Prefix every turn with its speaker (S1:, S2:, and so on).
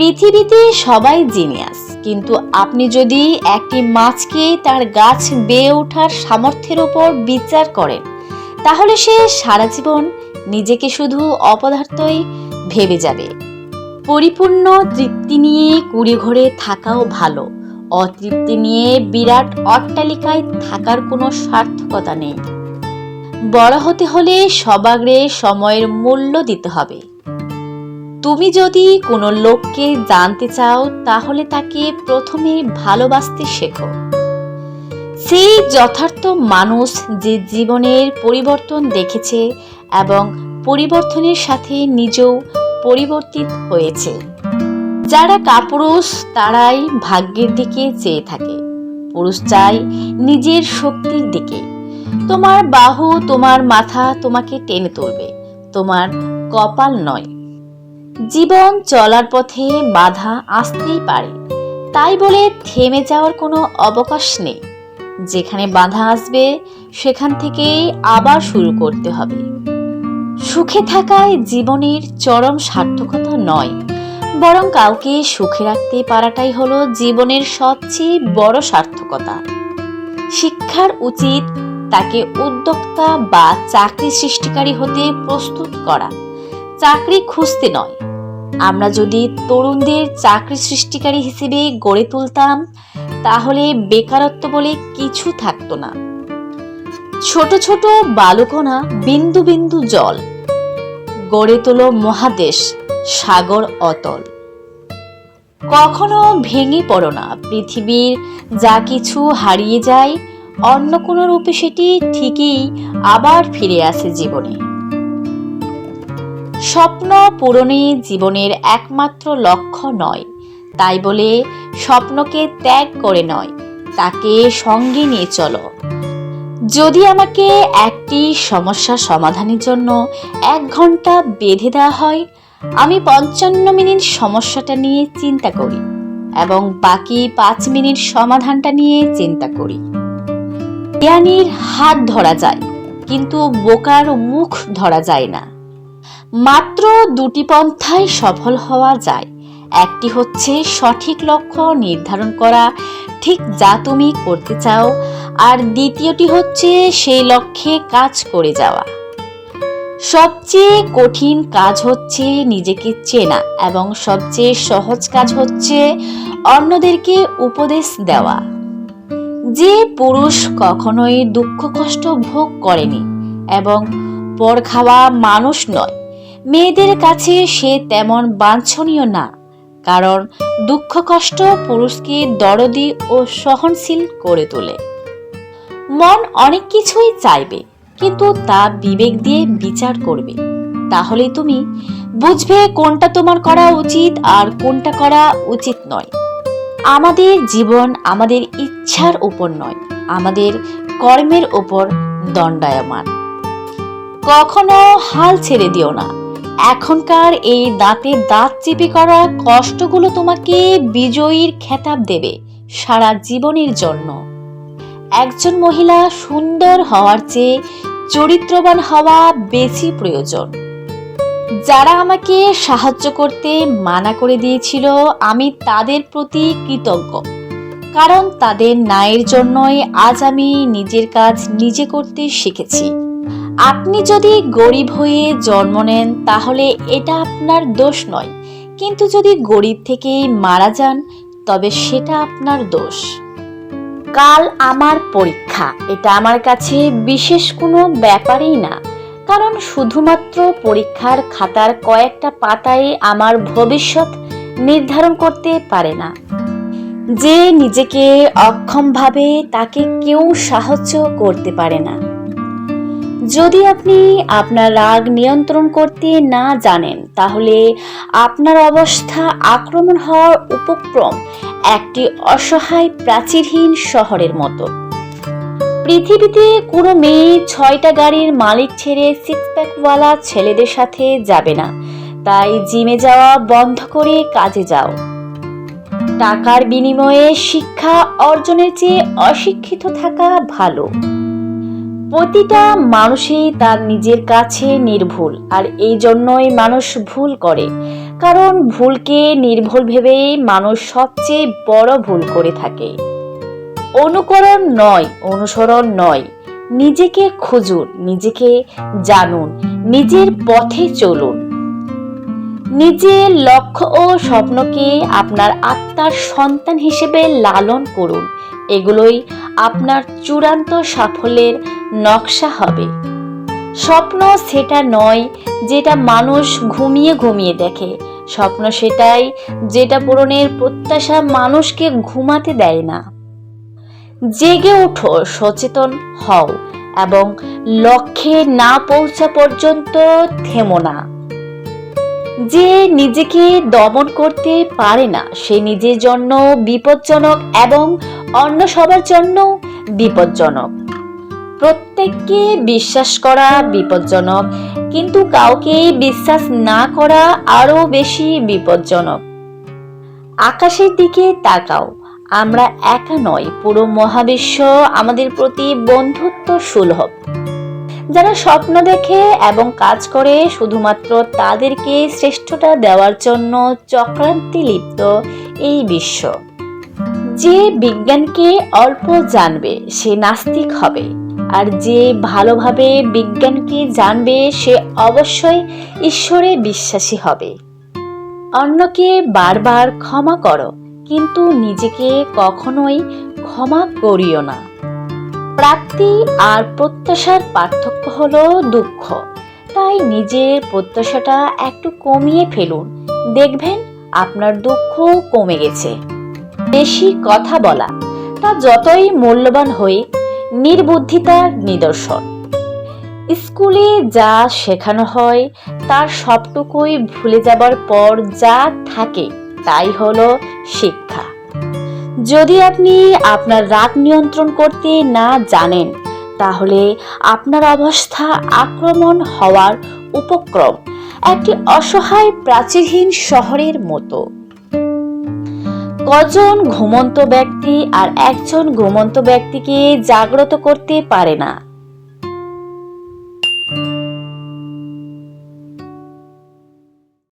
S1: পৃথিবীতে সবাই জিনিয়াস, কিন্তু আপনি যদি একটি মাছকে তার গাছ বেয়ে ওঠার সামর্থ্যের ওপর বিচার করেন, তাহলে সে সারা জীবন নিজেকে শুধু অপদার্থই ভেবে যাবে। পরিপূর্ণ তৃপ্তি নিয়ে কুড়ি ঘরে থাকাও ভালো, অতৃপ্তি নিয়ে বিরাট অট্টালিকায় থাকার কোনো সার্থকতা নেই। বড় হতে হলে সবাগ্রে সময়ের মূল্য দিতে হবে। তুমি যদি কোনো লোককে জানতে চাও, তাহলে তাকে প্রথমে ভালোবাসতে শেখো। সেই যথার্থ মানুষ যে জীবনের পরিবর্তন দেখেছে এবং পরিবর্তনের সাথে নিজেও পরিবর্তিত হয়েছে। যারা কাপুরুষ, তারাই ভাগ্যের দিকে চেয়ে থাকে। পুরুষ চায় নিজের শক্তির দিকে। তোমার বাহু, তোমার মাথা তোমাকে টেনে তুলবে। তোমার কপাল নয়। জীবন চলার পথে বাধা আসতেই পারে। তাই বলে থেমে যাওয়ার কোনো অবকাশ নেই। যেখানে বাধা আসবে, সেখান থেকেই আবার শুরু করতে হবে। সুখে থাকায় জীবনের চরম সার্থকতা নয়, বরং কাউকে সুখে রাখতে পারাটাই হলো জীবনের সবচেয়ে বড় সার্থকতা। শিক্ষার উচিত তাকে উদ্যোক্তা বা চাকরি সৃষ্টিকারী হতে প্রস্তুত করা। চাকরি খুঁজতে নয়। আমরা যদি তরুণদের চাকরি সৃষ্টিকারী হিসেবে গড়ে তুলতাম, তাহলে বেকারত্ব বলে কিছু থাকতো না। ছোট ছোট বালুকণা বিন্দু বিন্দু জল, গড়ে তোলো মহাদেশ সাগর অতল। কখনো ভেঙে পড়ো না, পৃথিবীর যা কিছু হারিয়ে যায়, অন্য কোনো রূপে সেটি ঠিকই আবার ফিরে আসে জীবনে। স্বপ্ন পূরণে জীবনের একমাত্র লক্ষ্য নয়। তাই বলে স্বপ্নকে ত্যাগ করে নয়, তাকে সঙ্গে নিয়ে চলো। যদি আমাকে একটি সমস্যা সমাধানের জন্য এক ঘণ্টা বেঁধে দেওয়া হয়, আমি পঞ্চান্ন মিনিট সমস্যাটা নিয়ে চিন্তা করি এবং বাকি পাঁচ মিনিট সমাধানটা নিয়ে চিন্তা করি। জ্ঞানীর হাত ধরা যায়, কিন্তু বোকার মুখ ধরা যায় না। মাত্র দুটি পন্থায় সফল হওয়া যায়। একটি হচ্ছে সঠিক লক্ষ্য নির্ধারণ করা, ঠিক যা তুমি করতে চাও, আর দ্বিতীয়টি হচ্ছে সেই লক্ষ্যে কাজ করে যাওয়া। সবচেয়ে কঠিন কাজ হচ্ছে নিজেকে চেনা এবং সবচেয়ে সহজ কাজ হচ্ছে অন্যদেরকে উপদেশ দেওয়া। যে পুরুষ কখনোই দুঃখ কষ্ট ভোগ করেনি এবং পর খাওয়া মানুষ নয় মেয়েদের কাছে সে তেমন বাঞ্ছনীয় না, কারণ দুঃখ কষ্ট পুরুষকে দরদি ও সহনশীল করে তোলে। মন অনেক কিছুই চাইবে, কিন্তু তা বিবেক দিয়ে বিচার করবে। তাহলে তুমি বুঝবে কোনটা তোমার করা উচিত আর কোনটা করা উচিত নয়। আমাদের জীবন আমাদের ইচ্ছার উপর নয়, আমাদের কর্মের উপর দণ্ডায়মান। কখনো হাল ছেড়ে দিও না এখনকার এই দাঁতে দাঁত চিপে করা কষ্টগুলো তোমাকে বিজয়ীর খেতাব দেবে সারা জীবনের জন্য। একজন মহিলা সুন্দর হওয়ার চেয়ে চরিত্রবান হওয়া বেশি প্রয়োজন। যারা আমাকে সাহায্য করতে মানা করে দিয়েছিল, আমি তাদের প্রতি কৃতজ্ঞ। কারণ তাদের ন্যায়ের জন্যই আজ আমি নিজের কাজ নিজে করতে শিখেছি। আপনি যদি গরিব হয়ে জন্ম নেন, তাহলে এটা আপনার দোষ নয়। কিন্তু যদি গরিব থেকেই মারা যান, তবে সেটা আপনার দোষ। কাল আমার পরীক্ষা। এটা আমার কাছে বিশেষ কোনো ব্যাপারই না। কারণ শুধুমাত্র পরীক্ষার খাতার কয়েকটা পাতায় আমার ভবিষ্যৎ নির্ধারণ করতে পারে না। যে নিজেকে অক্ষমভাবে তাকে কেউ সাহায্য করতে পারে না। যদি আপনি আপনার রাগ নিয়ন্ত্রণ করতে না জানেন, তাহলে আপনার অবস্থা আক্রমণ হওয়ার উপক্রম একটি অসহায় প্রাচীরহীন শহরের মতো। পৃথিবীতে কোনো মেয়ে ছয়টা গাড়ির মালিক ছেড়ে সিক্স প্যাকওয়ালা ছেলেদের সাথে যাবে না। তাই জিমে যাওয়া বন্ধ করে কাজে যাও। টাকার বিনিময়ে শিক্ষা অর্জনের চেয়ে অশিক্ষিত থাকা ভালো। প্রতিটা মানুষই তার নিজের কাছে নির্ভুল, আর এই জন্যই মানুষ ভুল করে। কারণ ভুলকে নির্ভুল ভেবেই মানুষ সবচেয়ে বড় ভুল করে থাকে। অনুকরণ নয়, অনুসরণ নয়। নিজেকে খুঁজুন, নিজেকে জানুন, নিজের পথে চলুন। নিজের লক্ষ্য ও স্বপ্নকে আপনার আত্মার সন্তান হিসেবে লালন করুন। এগুলোই আপনার চূড়ান্ত সাফল্যের নকশা হবে। স্বপ্ন সেটা নয়, যেটা মানুষ ঘুমিয়ে ঘুমিয়ে দেখে। স্বপ্ন সেটাই যেটা পূরণের প্রত্যাশা মানুষকে ঘুমাতে দেয় না। জেগে ওঠো সচেতন হও এবং লক্ষ্যে না পৌঁছা পর্যন্ত থেমো না। যে নিজেকে দমন করতে পারে না, সে নিজের জন্য বিপজ্জনক এবং অন্য সবার জন্য বিপজ্জনক। প্রত্যেককে বিশ্বাস করা বিপজ্জনক, কিন্তু কাউকে বিশ্বাস না করা আরও বেশি বিপজ্জনক। আকাশের দিকে তাকাও, আমরা একা নয় পুরো মহাবিশ্ব আমাদের প্রতি বন্ধুত্ব সুলভ যারা স্বপ্ন দেখে এবং কাজ করে, শুধুমাত্র তাদেরকে শ্রেষ্ঠতা দেওয়ার জন্য চক্রান্তি লিপ্ত এই বিশ্ব। যে বিজ্ঞানকে অল্প জানবে, সে নাস্তিক হবে। আর যে ভালোভাবে বিজ্ঞানকে জানবে, সে অবশ্যই ঈশ্বরে বিশ্বাসী হবে। অন্যকে বারবার ক্ষমা করো, কিন্তু নিজেকে কখনোই ক্ষমা করিও না। প্রাপ্তি আর প্রত্যাশার পার্থক্য হলো দুঃখ। তাই নিজের প্রত্যাশাটা একটু কমিয়ে ফেলুন। দেখবেন আপনার দুঃখ কমে গেছে। বেশি কথা বলা, তা যতই মূল্যবান হয়ে নির্বুদ্ধিতার নিদর্শন। স্কুলে যা শেখানো হয়, তার সবটুকুই ভুলে যাবার পর যা থাকে, তাই হলো শিক্ষা। যদি আপনি আপনার রাগ নিয়ন্ত্রণ করতে না জানেন, তাহলে আপনার অবস্থা আক্রমণ হওয়ার উপক্রম একটি অসহায়, প্রাচীরহীন শহরের মতো। কজন ঘুমন্ত ব্যক্তি আর একজন ঘুমন্ত ব্যক্তিকে জাগ্রত করতে পারে না।